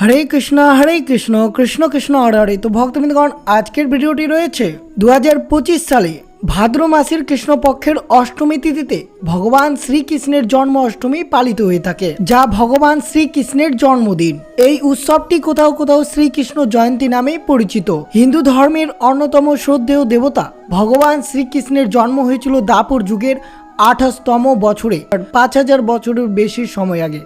হরে কৃষ্ণ হরে কৃষ্ণ কৃষ্ণ কৃষ্ণ, হরে হরে। তো ভক্তবৃন্দগণ, আজকের ভিডিওটি রয়েছে দু পঁচিশ সালে ভাদ্র মাসের কৃষ্ণপক্ষের অষ্টমী তিথিতে ভগবান শ্রীকৃষ্ণের জন্ম অষ্টমী পালিত হয়ে থাকে, যা ভগবান শ্রীকৃষ্ণের জন্মদিন। এই উৎসবটি কোথাও কোথাও শ্রীকৃষ্ণ জয়ন্তী নামে পরিচিত। হিন্দু ধর্মের অন্যতম শ্রদ্ধেয় দেবতা ভগবান শ্রীকৃষ্ণের জন্ম হয়েছিল দাপর যুগের আঠাশতম বছরে, পাঁচ হাজার বছরের বেশি সময় আগে।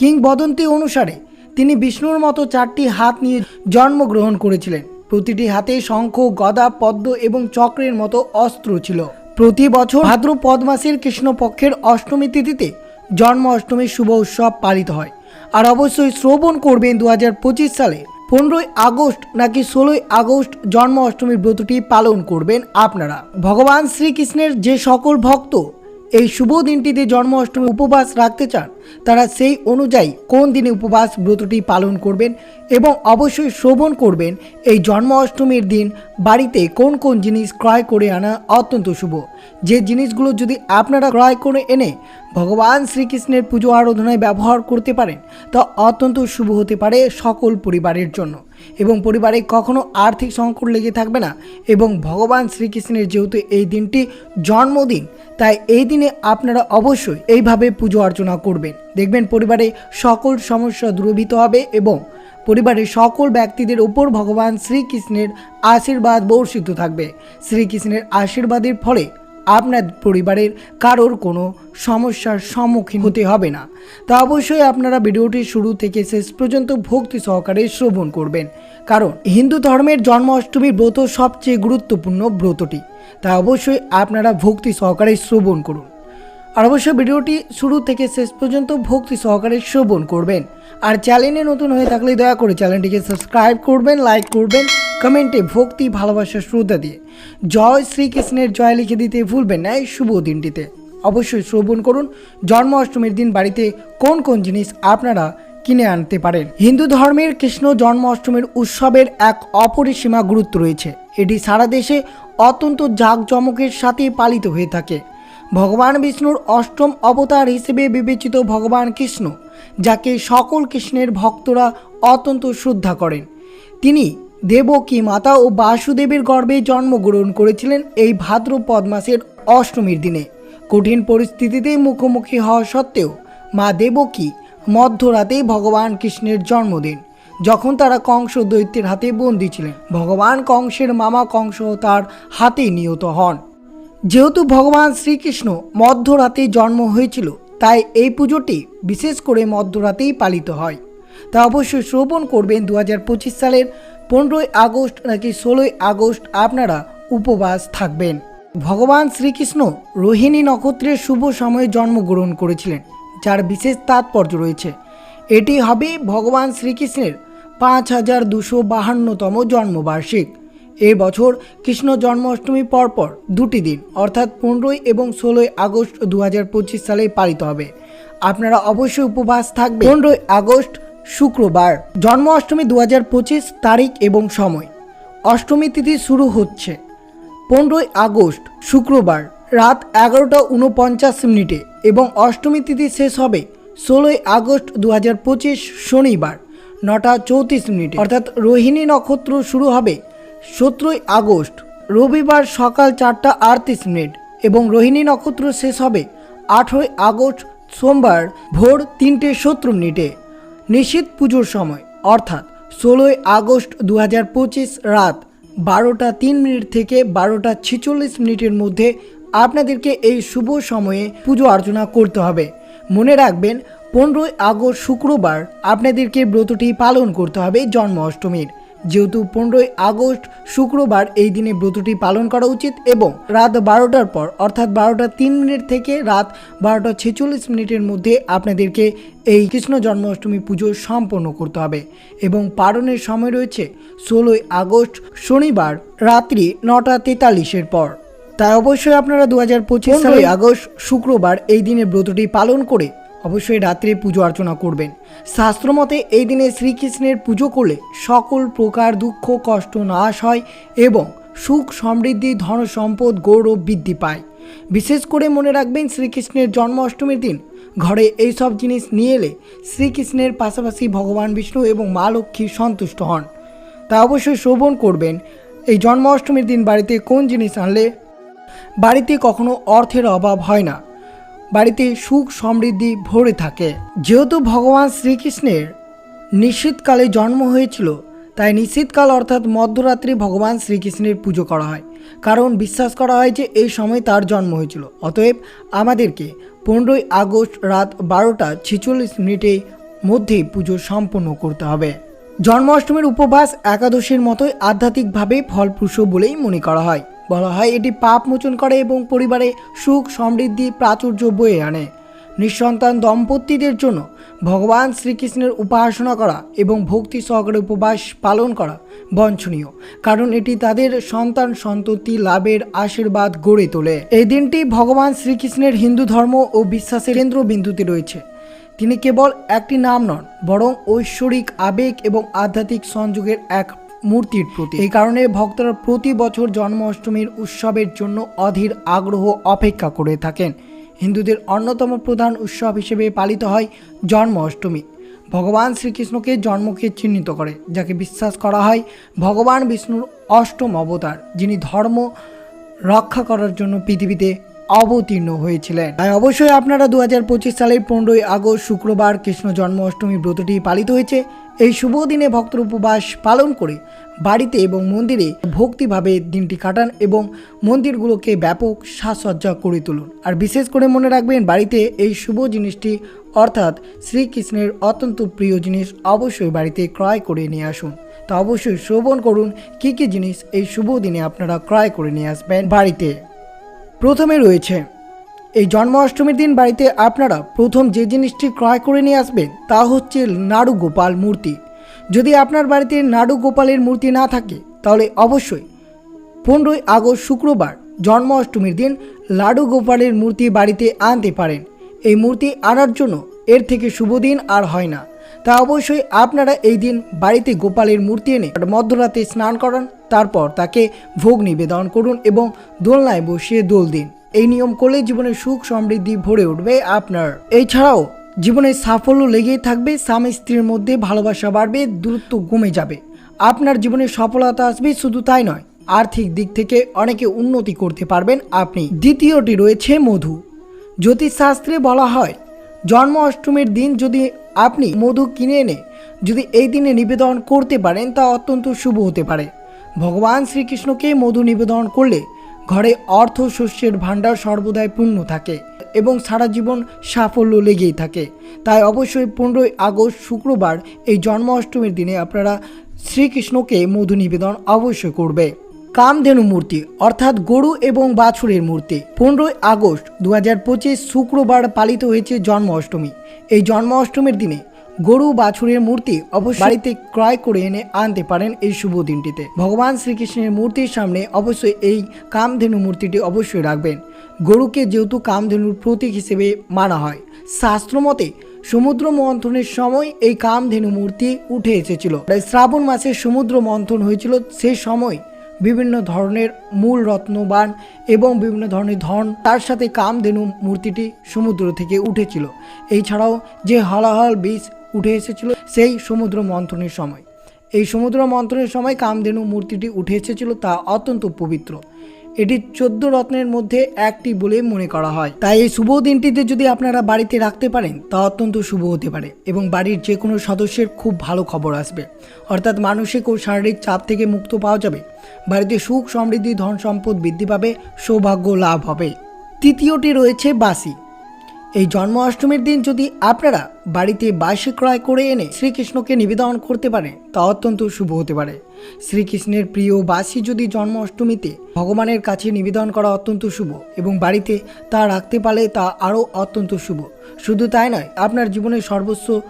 কিংবদন্তি অনুসারে তিনি বিষ্ণুর মতো চারটি হাত নিয়ে জন্মগ্রহণ করেছিলেন। প্রতিটি হাতে শঙ্খ, গদা, পদ্ম এবং চক্রের মতো অস্ত্র ছিল। প্রতি বছর ভাদ্রপদ মাসের কৃষ্ণপক্ষের অষ্টমী তিথিতে জন্ম অষ্টমীর শুভ উৎসব পালিত হয়। আর অবশ্যই শ্রবণ করবেন দু পঁচিশ সালে। পনেরোই আগস্ট নাকি ষোলোই আগস্ট জন্ম অষ্টমীর ব্রতটি পালন করবেন আপনারা। ভগবান শ্রীকৃষ্ণের যে সকল ভক্ত এই শুভ দিনটিতে জন্ম অষ্টমী উপবাস রাখতে চান, তারা সেই অনুযায়ী কোন দিনে উপবাস ব্রতটি পালন করবেন এবং অবশ্যই শ্রবণ করবেন। এই জন্ম অষ্টমীর দিন বাড়িতে কোন কোন জিনিস ক্রয় করে আনা অত্যন্ত শুভ। যে জিনিসগুলো যদি আপনারা ক্রয় করে এনে ভগবান শ্রীকৃষ্ণের পুজো আরাধনায় ব্যবহার করতে পারেন, তা অত্যন্ত শুভ হতে পারে সকল পরিবারের জন্য। এবং পরিবারে কখনো আর্থিক সংকট লেগে থাকবে না এবং ভগবান শ্রীকৃষ্ণের যেহেতু এই দিনটি জন্মদিন, তাই এই দিনে আপনারা অবশ্যই এইভাবে পুজো অর্চনা করবেন। দেখবেন পরিবারে সকল সমস্যা দূরীভূত হবে এবং পরিবারের সকল ব্যক্তিদের উপর ভগবান শ্রীকৃষ্ণের আশীর্বাদ বর্ষিত থাকবে। শ্রীকৃষ্ণের আশীর্বাদের ফলে আপনার পরিবারের কারোর কোনো সমস্যার সম্মুখীন হতে হবে না। তা অবশ্যই আপনারা ভিডিওটি শুরু থেকে শেষ পর্যন্ত ভক্তি সহকারে শ্রবণ করবেন। কারণ হিন্দু ধর্মের জন্মাষ্টমী ব্রত সবচেয়ে গুরুত্বপূর্ণ ব্রতটি। তা অবশ্যই আপনারা ভক্তি সহকারে শ্রবণ করুন। আর অবশ্যই ভিডিওটি শুরু থেকে শেষ পর্যন্ত ভক্তি সহকারে শ্রবণ করবেন। আর চ্যানেলে নতুন হয়ে থাকলে দয়া করে চ্যানেলটিকে সাবস্ক্রাইব করবেন, লাইক করবেন কমেন্টে ভক্তি, ভালোবাসা, শ্রদ্ধা দিয়ে জয় শ্রীকৃষ্ণের জয় লিখে দিতে ভুলবেন না এই শুভ দিনটিতে। অবশ্যই শ্রবণ করুন। জন্মাষ্টমীর দিন বাড়িতে কোন কোন জিনিস আপনারা কিনে আনতে পারেন? হিন্দু ধর্মের কৃষ্ণ জন্মাষ্টমীর উৎসবের এক অপরিসীমা গুরুত্ব রয়েছে। এটি সারা দেশে অত্যন্ত জাঁকজমকের সাথে পালিত হয়ে থাকে। ভগবান বিষ্ণুর অষ্টম অবতার হিসেবে বিবেচিত ভগবান কৃষ্ণ, যাকে সকল কৃষ্ণের ভক্তরা অত্যন্ত শ্রদ্ধা করেন। তিনি দেবকী মাতা ও বাসুদেবের গর্ভে জন্মগ্রহণ করেছিলেন এই ভাদ্রপদ মাসের অষ্টমীর দিনে। কঠিন পরিস্থিতিতে মুখোমুখি হওয়া সত্ত্বেও মা দেবকী মধ্যরাতে ভগবান কৃষ্ণের জন্মদিন, যখন তারা কংস দৈত্যের হাতে বন্দী ছিলেন। ভগবান কংসের মামা কংস তার হাতে নিহত হন। যেহেতু ভগবান শ্রীকৃষ্ণ মধ্যরাতে জন্ম হয়েছিল, তাই এই পুজোটি বিশেষ করে মধ্যরাতেই পালিত হয়। তা অবশ্যই শ্রবণ করবেন দু হাজার পঁচিশ সালের পনেরোই আগস্ট নাকি ষোলোই আগস্ট আপনারা উপবাস থাকবেন। ভগবান শ্রীকৃষ্ণ রোহিণী নক্ষত্রের শুভ সময়ে জন্মগ্রহণ করেছিলেন, যার বিশেষ তাৎপর্য রয়েছে। এটি হবে ভগবান শ্রীকৃষ্ণের পাঁচ হাজার দুশো বাহান্নতম জন্মবার্ষিক। এই বছর কৃষ্ণ জন্মাষ্টমী পরপর দুটি দিন, অর্থাৎ পনেরোই এবং ষোলোই আগস্ট দু হাজার পঁচিশ সালে পালিত হবে। আপনারা অবশ্যই উপবাস থাকবেন। পনেরোই আগস্ট শুক্রবার, জন্মাষ্টমী দু হাজার পঁচিশ তারিখ এবং সময়। অষ্টমী তিথি শুরু হচ্ছে। পনেরোই আগস্ট, শুক্রবার, রাত এগারোটা উনপঞ্চাশ মিনিটে এবং অষ্টমী তিথি শেষ হবে ষোলোই আগস্ট দু হাজার পঁচিশ শনিবার, নটা চৌত্রিশ মিনিটে। অর্থাৎ রোহিণী নক্ষত্র শুরু হবে সতেরোই আগস্ট, রবিবার সকাল চারটা আটত্রিশ মিনিট এবং রোহিণী নক্ষত্র শেষ হবে আঠেরোই আগস্ট, সোমবার ভোর তিনটে সতেরো মিনিটে। নিশীত পুজোর সময়, অর্থাৎ ষোলোই আগস্ট দু হাজার পঁচিশ রাত বারোটা তিন মিনিট থেকে বারোটা ছেচল্লিশ মিনিটের মধ্যে আপনাদেরকে এই শুভ সময়ে পুজো অর্চনা করতে হবে। মনে রাখবেন, পনেরোই আগস্ট শুক্রবার আপনাদেরকে ব্রতটি পালন করতে হবে জন্ম অষ্টমীর যেহেতু পনেরোই আগস্ট শুক্রবার এই দিনে ব্রতটি পালন করা উচিত এবং রাত বারোটার পর অর্থাৎ বারোটা তিন মিনিট থেকে রাত বারোটা ছেচল্লিশ মিনিটের মধ্যে আপনাদেরকে এই কৃষ্ণ জন্মাষ্টমী পুজো সম্পন্ন করতে হবে এবং পালনের সময় রয়েছে ষোলোই আগস্ট শনিবার রাত্রি নটা তেতাল্লিশের পর। তাই অবশ্যই আপনারা দু হাজার পঁচিশ আগস্ট শুক্রবার এই দিনে ব্রতটি পালন করে অবশ্যই রাত্রে পুজো অর্চনা করবেন। শাস্ত্রমতে এই দিনে শ্রীকৃষ্ণের পুজো করলে সকল প্রকার দুঃখ, কষ্ট নাশ হয় এবং সুখ সমৃদ্ধি, ধন সম্পদ, গৌরব বৃদ্ধি পায়। বিশেষ করে মনে রাখবেন শ্রীকৃষ্ণের জন্মাষ্টমীর দিন ঘরে এই সব জিনিস নিয়ে এলে শ্রীকৃষ্ণের পাশাপাশি ভগবান বিষ্ণু এবং মা লক্ষ্মী সন্তুষ্ট হন। তা অবশ্যই শ্রবণ করবেন। এই জন্মাষ্টমীর দিন বাড়িতে কোন জিনিস আনলে? বাড়িতে কখনো অর্থের অভাব হয় না। বাড়িতে সুখ সমৃদ্ধি ভরে থাকে। যেহেতু ভগবান শ্রীকৃষ্ণের নিশ্চিতকালে জন্ম হয়েছিল, তাই নিশ্চিতকাল অর্থাৎ মধ্যরাত্রি ভগবান শ্রীকৃষ্ণের পুজো করা হয়। কারণ বিশ্বাস করা হয় যে এই সময় তার জন্ম হয়েছিল। অতএব আমাদেরকে পনেরোই আগস্ট রাত বারোটা ছেচল্লিশ মিনিটের মধ্যেই পুজো সম্পন্ন করতে হবে। জন্মাষ্টমীর উপবাস একাদশীর মতোই আধ্যাত্মিকভাবে ফলপ্রসূ বলেই মনে করা হয়। বলা হয় এটি পাপ মোচন করে এবং পরিবারে সুখ, সমৃদ্ধি, প্রাচুর্য বয়ে আনে। নিঃসন্তান দম্পতিদের জন্য ভগবান শ্রীকৃষ্ণের উপাসনা করা এবং ভক্তি সহকারে উপবাস পালন করা বঞ্ছনীয় কারণ এটি তাদের সন্তান সন্ততি লাভের আশীর্বাদ গড়ে তোলে। এই দিনটি ভগবান শ্রীকৃষ্ণের হিন্দু ধর্ম ও বিশ্বাসের কেন্দ্রবিন্দুতে রয়েছে। তিনি কেবল একটি নাম নন, বরং ঐশ্বরিক আবেগ এবং আধ্যাত্মিক সংযোগের এক মূর্তির প্রতি এই কারণে ভক্তরা প্রতি বছর জন্মাষ্টমীর উৎসবের জন্য অধীর আগ্রহ অপেক্ষা করে থাকেন। হিন্দুদের অন্যতম প্রধান উৎসব হিসেবে পালিত হয় জন্মাষ্টমী। ভগবান শ্রীকৃষ্ণকে জন্মকে চিহ্নিত করে, যাকে বিশ্বাস করা হয় ভগবান বিষ্ণুর অষ্টম অবতার, যিনি ধর্ম রক্ষা করার জন্য পৃথিবীতে অবতীর্ণ হয়েছিলেন। তাই অবশ্যই আপনারা দু হাজার পঁচিশ সালের পনেরোই আগস্ট শুক্রবার কৃষ্ণ জন্মাষ্টমী ব্রতটি পালিত হয়েছে। এই শুভ দিনে ভক্তর উপবাস পালন করে বাড়িতে এবং মন্দিরে ভক্তিভাবে দিনটি কাটান এবং মন্দিরগুলোকে ব্যাপক সাজসজ্জা করে তুলুন। আর বিশেষ করে মনে রাখবেন, বাড়িতে এই শুভ জিনিসটি অর্থাৎ শ্রীকৃষ্ণের অত্যন্ত প্রিয় জিনিস অবশ্যই বাড়িতে ক্রয় করে নিয়ে আসুন। তা অবশ্যই শ্রবণ করুন, কী কী জিনিস এই শুভ দিনে আপনারা ক্রয় করে নিয়ে আসবেন বাড়িতে। প্রথমে রয়েছে এই জন্মাষ্টমীর দিন বাড়িতে আপনারা প্রথম যে জিনিসটি ক্রয় করে নিয়ে আসবেন তা হচ্ছে নাড়ু গোপাল মূর্তি। যদি আপনার বাড়িতে নাড়ু গোপালের মূর্তি না থাকে, তাহলে অবশ্যই পনেরোই আগস্ট শুক্রবার জন্মাষ্টমীর দিন লাডু গোপালের মূর্তি বাড়িতে আনতে পারেন। এই মূর্তি আনার জন্য এর থেকে শুভ দিন আর হয় না। তা অবশ্যই আপনারা এই দিন বাড়িতে গোপালের মূর্তি এনে মধ্যরাতে স্নান করান, তারপর তাকে ভোগ নিবেদন করুন এবং দোলনায় বসিয়ে দোল দিন। এই নিয়ম করলে জীবনে সুখ সমৃদ্ধি ভরে উঠবে আপনার। এছাড়াও, জীবনে সাফল্য লেগেই থাকবে, স্বামী স্ত্রীর মধ্যে ভালোবাসা বাড়বে, দূরত্ব কমে যাবে। আপনার জীবনে সফলতা আসবে শুধু তাই নয়, আর্থিক দিক থেকে অনেকে উন্নতি করতে পারবেন আপনি। দ্বিতীয়টি রয়েছে মধু। জ্যোতিষশাস্ত্রে বলা হয়, জন্ম অষ্টমীর দিন যদি আপনি মধু কিনে এনে যদি এই দিনে নিবেদন করতে পারেন তা অত্যন্ত শুভ হতে পারে। ভগবান শ্রীকৃষ্ণকে মধু নিবেদন করলে ঘরে অর্থ শস্যের ভাণ্ডার সর্বদাই পূর্ণ থাকে এবং সারা জীবন সাফল্য লেগেই থাকে। তাই অবশ্যই পনেরোই আগস্ট শুক্রবার এই জন্মাষ্টমীর দিনে আপনারা শ্রীকৃষ্ণকে মধু নিবেদন অবশ্যই করবে। কামধেনু মূর্তি, অর্থাৎ গরু এবং বাছুরের মূর্তি। পনেরোই আগস্ট দু হাজার পঁচিশ শুক্রবার পালিত হয়েছে জন্মাষ্টমী। এই জন্মাষ্টমীর দিনে গরু বাছুরের মূর্তি অবশ্যই বাড়িতে ক্রয় করে এনে আনতে পারেন এই শুভ দিনটিতে। ভগবান শ্রীকৃষ্ণের মূর্তির সামনে অবশ্যই এই কামধেনু মূর্তিটি অবশ্যই রাখবেন। গরুকে যেহেতু কামধেনুর প্রতীক হিসেবে মানা হয় শাস্ত্রমতে সমুদ্র মন্থনের সময় এই কামধেনু মূর্তি উঠে এসেছিল। শ্রাবণ মাসে সমুদ্র মন্থন হয়েছিল সেই সময় বিভিন্ন ধরনের মূল রত্নবান এবং বিভিন্ন ধরনের ধন তার সাথে কামধেনু মূর্তিটি সমুদ্র থেকে উঠেছিল। এছাড়াও যে হলাহল বীজ উঠে এসেছিল সেই সমুদ্র মন্থনের সময়। এই সমুদ্র মন্থনের সময় কামধেনু মূর্তিটি উঠে এসেছিল তা অত্যন্ত পবিত্র। এটি চোদ্দ রত্নের মধ্যে একটি বলে মনে করা হয়। তাই এই শুভ দিনটিতে যদি আপনারা বাড়িতে রাখতে পারেন, তা অত্যন্ত শুভ হতে পারে এবং বাড়ির যে কোনো সদস্যের খুব ভালো খবর আসবে। অর্থাৎ মানসিক ও শারীরিক চাপ থেকে মুক্ত পাওয়া যাবে। বাড়িতে সুখ, সমৃদ্ধি, ধন সম্পদ বৃদ্ধি পাবে, সৌভাগ্য লাভ হবে। তৃতীয়টি রয়েছে বাসি এই জন্মাষ্টমীর দিন যদি আপনারা বাড়িতে বাসি ক্রয় করে এনে শ্রীকৃষ্ণকে নিবেদন করতে পারেন তা অত্যন্ত শুভ হতে পারে। শ্রীকৃষ্ণের প্রিয় বাসি যদি জন্মাষ্টমীতে ভগবানের কাছে নিবেদন করা অত্যন্ত শুভ এবং বাড়িতে তা রাখতে পারলে তা আরও অত্যন্ত শুভ। শুধু তাই নয়, আপনার জীবনে সর্বস্ব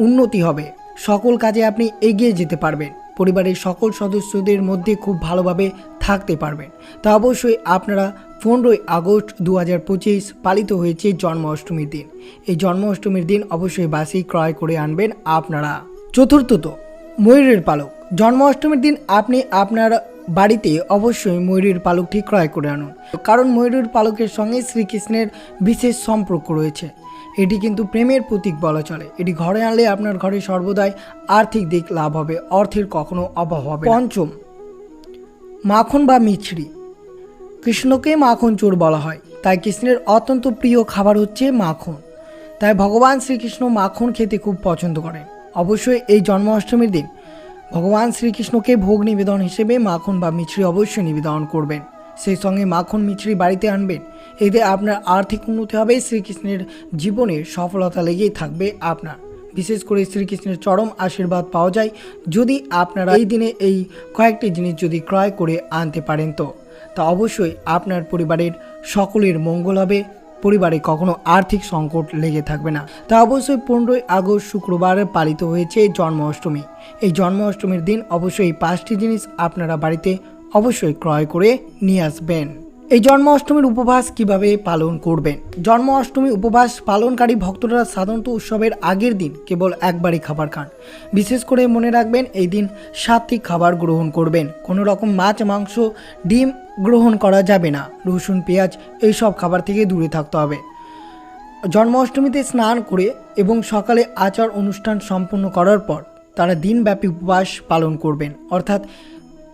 উন্নতি হবে। সকল কাজে আপনি এগিয়ে যেতে পারবেন। পরিবারের সকল সদস্যদের মধ্যে খুব ভালোভাবে থাকতে পারবেন। তা অবশ্যই আপনারা পনেরোই আগস্ট দু হাজার পঁচিশ পালিত হয়েছে জন্মাষ্টমীর দিন। এই জন্মাষ্টমীর দিন অবশ্যই বাসি ক্রয় করে আনবেন আপনারা। চতুর্থত, ময়ূরের পালক। জন্মাষ্টমীর দিন আপনি আপনার বাড়িতে অবশ্যই ময়ূরের পালকটি ক্রয় করে আনুন। কারণ ময়ূরের পালকের সঙ্গে শ্রীকৃষ্ণের বিশেষ সম্পর্ক রয়েছে। এটি কিন্তু প্রেমের প্রতীক বলা চলে। এটি ঘরে আনলে আপনার ঘরে সর্বদাই আর্থিক দিক লাভ হবে, অর্থের কখনো অভাব হবে পঞ্চম, মাখন বা মিছরি। কৃষ্ণকে মাখন চোর বলা হয়। তাই কৃষ্ণের অত্যন্ত প্রিয় খাবার হচ্ছে মাখন। তাই ভগবান শ্রীকৃষ্ণ মাখন খেতে খুব পছন্দ করেন। অবশ্যই এই জন্মাষ্টমীর দিন ভগবান শ্রীকৃষ্ণকে ভোগ নিবেদন হিসেবে মাখন বা মিছরি অবশ্যই নিবেদন করবেন। সেই সঙ্গে মাখন মিছরি বাড়িতে আনবেন। এতে আপনার আর্থিক উন্নতি হবে, শ্রীকৃষ্ণের জীবনে সফলতা লেগেই থাকবে আপনার। বিশেষ করে শ্রীকৃষ্ণের চরম আশীর্বাদ পাওয়া যায় যদি আপনারা এই দিনে এই কয়েকটি জিনিস যদি ক্রয় করে আনতে পারেন তো। তা অবশ্যই আপনার পরিবারের সকলের মঙ্গল হবে। পরিবারে কখনো আর্থিক সংকট লেগে থাকবে না। তা অবশ্যই পনেরোই আগস্ট শুক্রবার পালিত হয়েছে জন্মাষ্টমী। এই জন্মাষ্টমীর দিন অবশ্যই পাঁচটি জিনিস আপনারা বাড়িতে অবশ্যই ক্রয় করে নিয়ে আসবেন। এই জন্মাষ্টমীর উপবাস কীভাবে পালন করবেন? জন্মাষ্টমী উপবাস পালনকারী ভক্তরা সাধারণত উৎসবের আগের দিন কেবল একবারই খাবার খান। বিশেষ করে মনে রাখবেন, এই দিন সাত্বিক খাবার গ্রহণ করবেন। কোনো রকম মাছ, মাংস, ডিম গ্রহণ করা যাবে না। রসুন, পেঁয়াজ এইসব খাবার থেকে দূরে থাকতে হবে। জন্মাষ্টমীতে স্নান করে এবং সকালে আচার অনুষ্ঠান সম্পন্ন করার পর তারা দিনব্যাপী উপবাস পালন করবেন। অর্থাৎ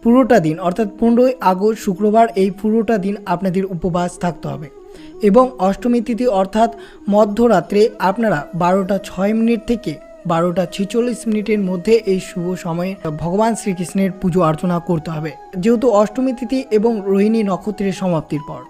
পুরোটা দিন, অর্থাৎ পনেরোই আগস্ট, শুক্রবার, এই পুরোটা দিন আপনাদের উপবাস থাকতে হবে। এবং অষ্টমী তিথি, অর্থাৎ মধ্যরাত্রে আপনারা বারোটা ছয় মিনিট থেকে বারোটা ছেচল্লিশ মিনিটের মধ্যে এই শুভ সময়ে ভগবান শ্রীকৃষ্ণের পুজো অর্চনা করতে হবে। যেহেতু অষ্টমী তিথি এবং রোহিণী নক্ষত্রের সমাপ্তির পর,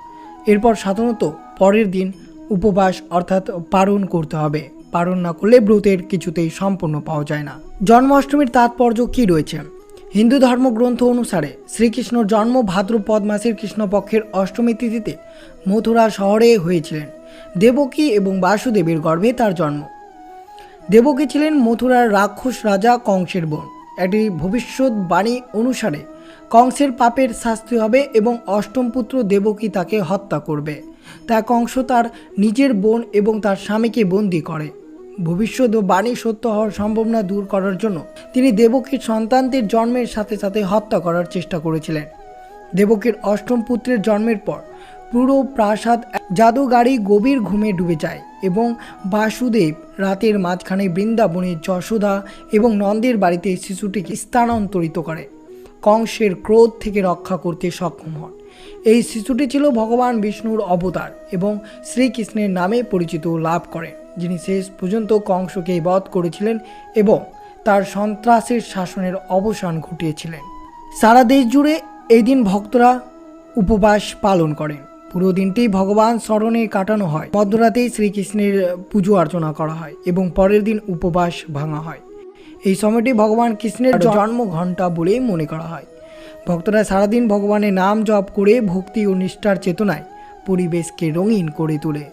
এরপর সাধারণত পরের দিন উপবাস, অর্থাৎ পালন করতে হবে। পালন না করলে ব্রতের কিছুতেই সম্পূর্ণ পাওয়া যায় না। জন্মাষ্টমীর তাৎপর্য কি রয়েছে? হিন্দু ধর্মগ্রন্থ অনুসারে শ্রীকৃষ্ণর জন্ম ভাদ্রপদ মাসের কৃষ্ণপক্ষের অষ্টমী তিথিতে মথুরা শহরে হয়েছিলেন। দেবকী এবং বাসুদেবের গর্ভে তার জন্ম। দেবকী ছিলেন মথুরার রাক্ষস রাজা কংসের বোন। একটি ভবিষ্যৎবাণী অনুসারে কংসের পাপের শাস্তি হবে এবং অষ্টম পুত্র দেবকী তাকে হত্যা করবে। তা কংস তার নিজের বোন এবং তার স্বামীকে বন্দি করে। ভবিষ্যৎ ও বাণী সত্য হওয়ার সম্ভাবনা দূর করার জন্য তিনি দেবকীর সন্তানদের জন্মের সাথে সাথে হত্যা করার চেষ্টা করেছিলেন। দেবকীর অষ্টম পুত্রের জন্মের পর পুরো প্রাসাদ জাদুগাড়ি গভীর ঘুমে ডুবে যায় এবং বাসুদেব রাতের মাঝখানে বৃন্দাবনে যশোদা এবং নন্দের বাড়িতে শিশুটিকে স্থানান্তরিত করে। কংসের ক্রোধ থেকে রক্ষা করতে সক্ষম হন। এই শিশুটি ছিল ভগবান বিষ্ণুর অবতার এবং শ্রীকৃষ্ণের নামে পরিচিত লাভ করেন। যিনি শেষ পর্যন্ত কংসকে বধ করেছিলেন এবং তার সন্ত্রাসের শাসনের অবসান ঘটিয়েছিলেন। সারা দেশ জুড়ে এই দিন ভক্তরা উপবাস পালন করেন। পুরো দিনটি ভগবান স্মরণে কাটানো হয়। মধ্যরাতেই শ্রীকৃষ্ণের পুজো অর্চনা করা হয় এবং পরের দিন উপবাস ভাঙা হয়। এই সময়টি ভগবান কৃষ্ণের জন্ম ঘণ্টা বলেই মনে করা হয়। ভক্তরা সারাদিন ভগবানের নাম জপ করে ভক্তি ও নিষ্ঠার চেতনায় পরিবেশকে রঙিন করে তোলে।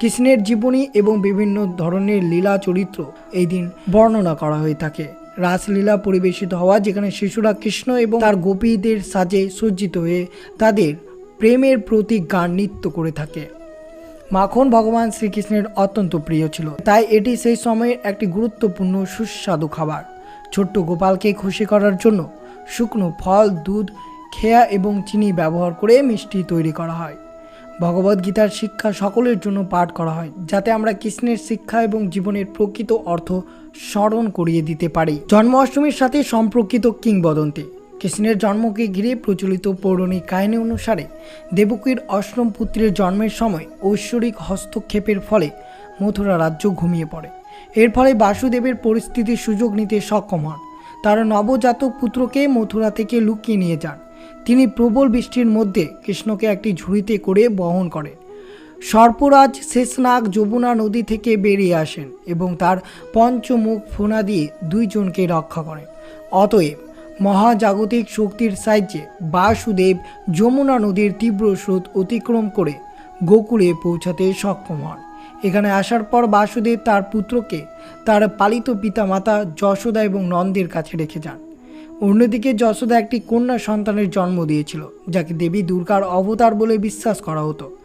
কৃষ্ণের জীবনী এবং বিভিন্ন ধরনের লীলা চরিত্র এই দিন বর্ণনা করা হয়ে থাকে। রাসলীলা পরিবেশিত হওয়া যেখানে শিশুরা কৃষ্ণ এবং তার গোপীদের সাজে সজ্জিত হয়ে তাদের প্রেমের প্রতি গান নৃত্য করে থাকে। মাখন ভগবান শ্রীকৃষ্ণের অত্যন্ত প্রিয় ছিল, তাই এটি সেই সময়ের একটি গুরুত্বপূর্ণ সুস্বাদু খাবার। ছোট্ট গোপালকে খুশি করার জন্য শুকনো ফল, দুধ, খেয়া এবং চিনি ব্যবহার করে মিষ্টি তৈরি করা হয়। ভগবদ্গীতার শিক্ষা সকলের জন্য পাঠ করা হয়, যাতে আমরা কৃষ্ণের শিক্ষা এবং জীবনের প্রকৃত অর্থ স্মরণ করিয়ে দিতে পারি। জন্মাষ্টমীর সাথে সম্পর্কিত কিংবদন্তি। কৃষ্ণের জন্মকে ঘিরে প্রচলিত পৌরাণিক কাহিনী অনুসারে দেবকীর অষ্টম পুত্রের জন্মের সময় ঐশ্বরিক হস্তক্ষেপের ফলে মথুরা রাজ্য ঘুমিয়ে পড়ে। এর ফলে বাসুদেবের পরিস্থিতির সুযোগ নিতে সক্ষম হন। তারা নবজাতক পুত্রকে মথুরা থেকে লুকিয়ে নিয়ে যান। তিনি প্রবল বৃষ্টির মধ্যে কৃষ্ণকে একটি ঝুড়িতে করে বহন করেন সর্পরাজ শেষনাগ যমুনা নদী থেকে বেরিয়ে আসেন এবং তার পঞ্চমুখ ফোনা দিয়ে দুইজনকে রক্ষা করেন। অতএব মহাজাগতিক শক্তির সাহায্যে বাসুদেব যমুনা নদীর তীব্র স্রোত অতিক্রম করে গোকুলে পৌঁছাতে সক্ষম হন। এখানে আসার পর বাসুদেব তার পুত্রকে তার পালিত পিতামাতা যশোদা এবং নন্দের কাছে রেখে যান। অন্যদিকে যশোদা একটি কন্যা সন্তানের জন্ম দিয়েছিল, যাকে দেবী দুর্গার অবতার বলে বিশ্বাস করা হতো।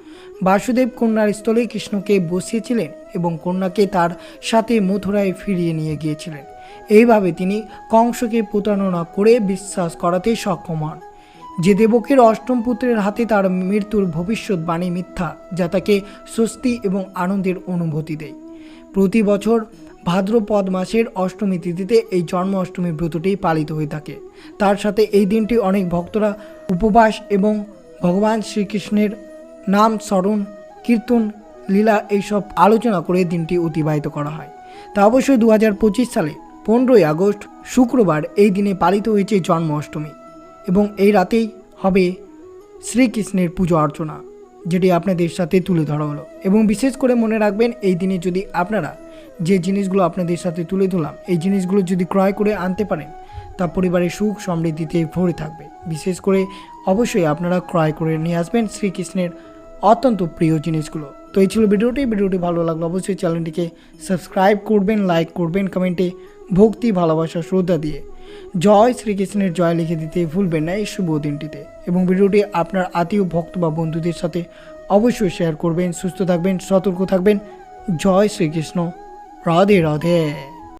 বাসুদেব কন্যার স্থলে কৃষ্ণকে বসিয়েছিলেন এবং কন্যাকে তার সাথে মথুরায় ফিরিয়ে নিয়ে গিয়েছিলেন। এইভাবে তিনি কংসকে প্রতারণা করে বিশ্বাস করাতে সক্ষম হন। যে দেবকের অষ্টম পুত্রের হাতে তার মৃত্যুর ভবিষ্যৎবাণী মিথ্যা, যা তাকে স্বস্তি এবং আনন্দের অনুভূতি দেয়। প্রতি বছর ভাদ্রপদ মাসের অষ্টমী তিথিতে এই জন্ম অষ্টমী ব্রতটি পালিত হয়ে থাকে। তার সাথে এই দিনটি অনেক ভক্তরা উপবাস এবং ভগবান শ্রীকৃষ্ণের নাম স্মরণ, কীর্তন, লীলা এইসব আলোচনা করে দিনটি অতিবাহিত করা হয়। তা অবশ্যই দু হাজার পঁচিশ সালে পনেরোই আগস্ট, শুক্রবার এই দিনে পালিত হয়েছে জন্ম অষ্টমী এবং এই রাতেই হবে শ্রীকৃষ্ণের পুজো অর্চনা, যেটি আপনাদের সাথে তুলে ধরা হলো। এবং বিশেষ করে মনে রাখবেন, এই দিনে যদি আপনারা যে জিনিসগুলো আপনাদের সাথে তুলে ধরলাম, এই জিনিসগুলো যদি ক্রয় করে আনতে পারেন, তা পরিবারের সুখ সমৃদ্ধিতে ভরে থাকবে। বিশেষ করে অবশ্যই আপনারা ক্রয় করে নিয়ে আসবেন শ্রীকৃষ্ণের অত্যন্ত প্রিয় জিনিসগুলো। তো এই ছিল ভিডিওটি। ভিডিওটি ভালো লাগল অবশ্যই চ্যানেলটিকে সাবস্ক্রাইব করবেন, লাইক করবেন, কমেন্টে ভক্তি, ভালোবাসা, শ্রদ্ধা দিয়ে। জয় শ্রীকৃষ্ণের জয় লিখে দিতে ভুলবেন না এই শুভ দিনটিতে। এবং ভিডিওটি আপনার আত্মীয়, ভক্ত বা বন্ধুদের সাথে অবশ্যই শেয়ার করবেন, সুস্থ থাকবেন, সতর্ক থাকবেন। জয় শ্রীকৃষ্ণ। 饶的，饶的